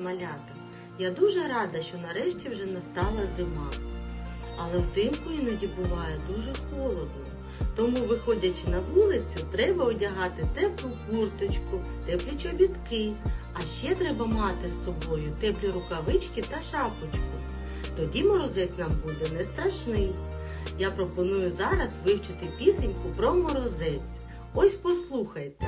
малята! Я дуже рада, що нарешті вже настала зима. Але взимку іноді буває дуже холодно. Тому, виходячи на вулицю, треба одягати теплу курточку, теплі чобітки, а ще треба мати з собою теплі рукавички та шапочку. Тоді морозець нам буде не страшний. Я пропоную зараз вивчити пісеньку про морозець. Ось послухайте.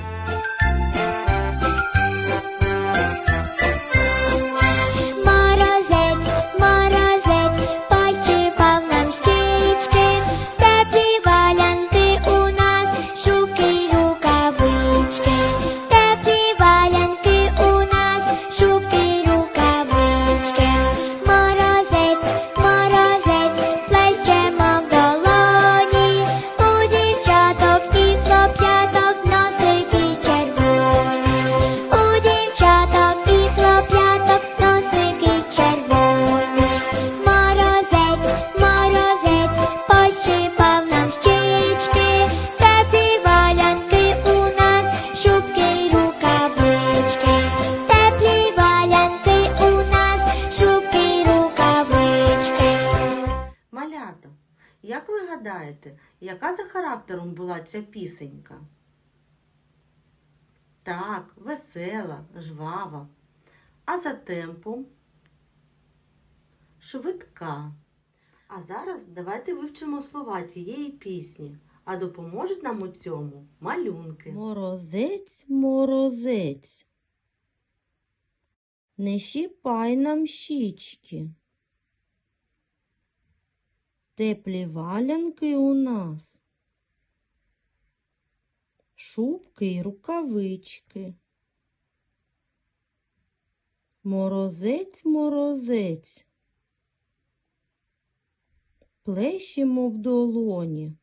Як ви гадаєте, яка за характером була ця пісенька? Так, весела, жвава. А за темпом швидка. А зараз давайте вивчимо слова цієї пісні, а допоможуть нам у цьому малюнки. Морозець, морозець, не щіпай нам щічки. Теплі валянки у нас, шубки й рукавички. Морозець, морозець, плещемо в долоні.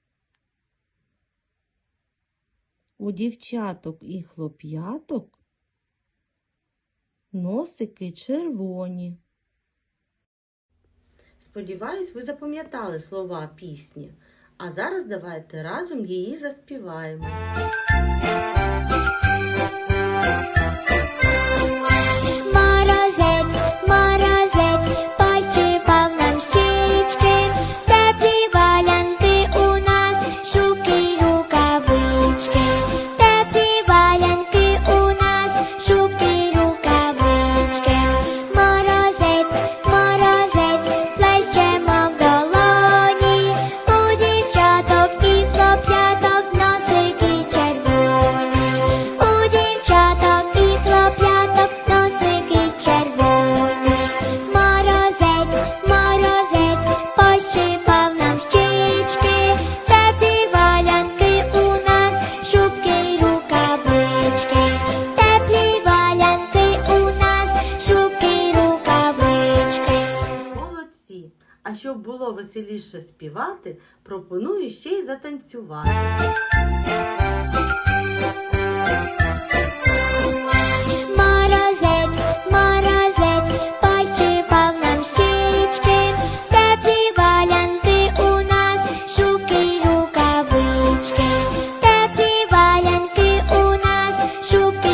У дівчаток і хлоп'яток носики червоні. Сподіваюсь, ви запам'ятали слова пісні. А зараз давайте разом її заспіваємо. А щоб було веселіше співати, пропоную ще й затанцювати. Морозець, морозець, пощипав нам щічки, теплі валянки у нас, шубки рукавички, теплі валянки у нас, шубки.